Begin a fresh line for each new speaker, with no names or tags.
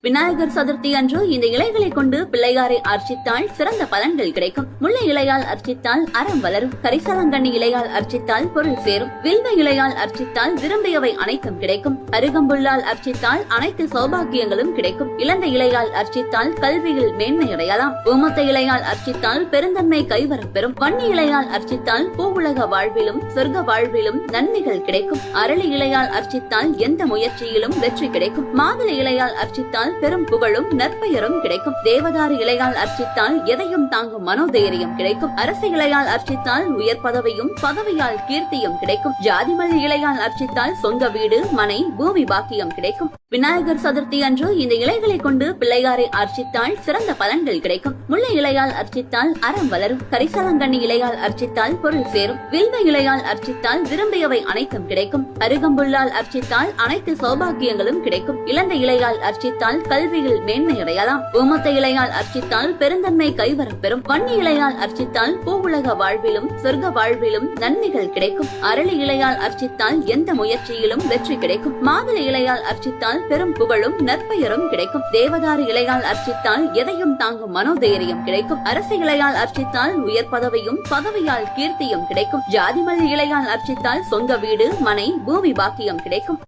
விநாயகர் சதுர்த்தி அன்று இந்த இலைகளை கொண்டு பிள்ளையாரை அர்ச்சித்தால் சிறந்த பலன்கள் கிடைக்கும். முல்லை இலையால் அர்ச்சித்தால் அறம் வளரும். கரிசலாங்கண்ணி இலையால் அர்ச்சித்தால் பொருள் சேரும். வில்வ இலையால் அர்ச்சித்தால் விரும்பியவை அனைத்தும் கிடைக்கும். அருகம்புல்லால் அர்ச்சித்தால் அனைத்து சௌபாகியங்களும் கிடைக்கும். இளந்த இலையால் அர்ச்சித்தால் கல்வியில் மேன்மை அடையலாம் ஊமத்த இலையால் அர்ச்சித்தால் பெருந்தன்மை கைவரம் பெறும். வன்னி இலையால் அர்ச்சித்தால் பூவுலக வாழ்விலும் சொர்க்க வாழ்விலும் நன்மைகள் கிடைக்கும். அரளி இலையால் அர்ச்சித்தால் எந்த முயற்சியிலும் வெற்றி கிடைக்கும். மாதுளை இலையால் அர்ச்சித்தால் பெரும் புகழும் நற்பெயரும் கிடைக்கும். தேவதாறு இலையால் அர்ச்சித்தால் எதையும் தாங்கும் மனோதைரியம் கிடைக்கும். அரசு இலையால் அர்ச்சித்தால் உயர் பதவியும் பதவியால் கீர்த்தியும் கிடைக்கும். ஜாதிமல்லி இலையால் அர்ச்சித்தால் சொந்த வீடு மனை பூமி பாக்கியம் கிடைக்கும். விநாயகர் சதுர்த்தி அன்று இந்த இலைகளை கொண்டு பிள்ளையாரை அர்ச்சித்தால் சிறந்த பலன்கள் கிடைக்கும். முல்லை இலையால் அர்ச்சித்தால் அறம் வளரும். கரிசலங்கண்ணி இலையால் அர்ச்சித்தால் பொருள் சேரும். வில்வ இலையால் அர்ச்சித்தால் விரும்பியவை அனைத்தும் கிடைக்கும். அருகம்புல்லால் அர்ச்சித்தால் அனைத்து சௌபாகியங்களும் கிடைக்கும். இளந்த இலையால் அர்ச்சித்தால் கல்வியில் மேன்மை அடையலாம். ஊமத்த இலையால் அர்ச்சித்தால் பெருந்தன்மை கைவரம் பெறும். வன்னி இலையால் அர்ச்சித்தால் பூவுலக வாழ்விலும் சொர்க்க வாழ்விலும் நன்மைகள் கிடைக்கும். அரளி இலையால் அர்ச்சித்தால் எந்த முயற்சியிலும் வெற்றி கிடைக்கும். மாதுளை இலையால் அர்ச்சித்தால் பெரும் புகழும் நற்பெயரும் கிடைக்கும். தேவதாரு இலையால் அர்ச்சித்தால் எதையும் தாங்கும் மனோதைரியம் கிடைக்கும். அரசு இலையால் அர்ச்சித்தால் உயர் பதவியும் பதவியால் கீர்த்தியும் கிடைக்கும். ஜாதிமல்லி இலையால் அர்ச்சித்தால் சொந்த வீடு மனை பூமி பாக்கியம் கிடைக்கும்.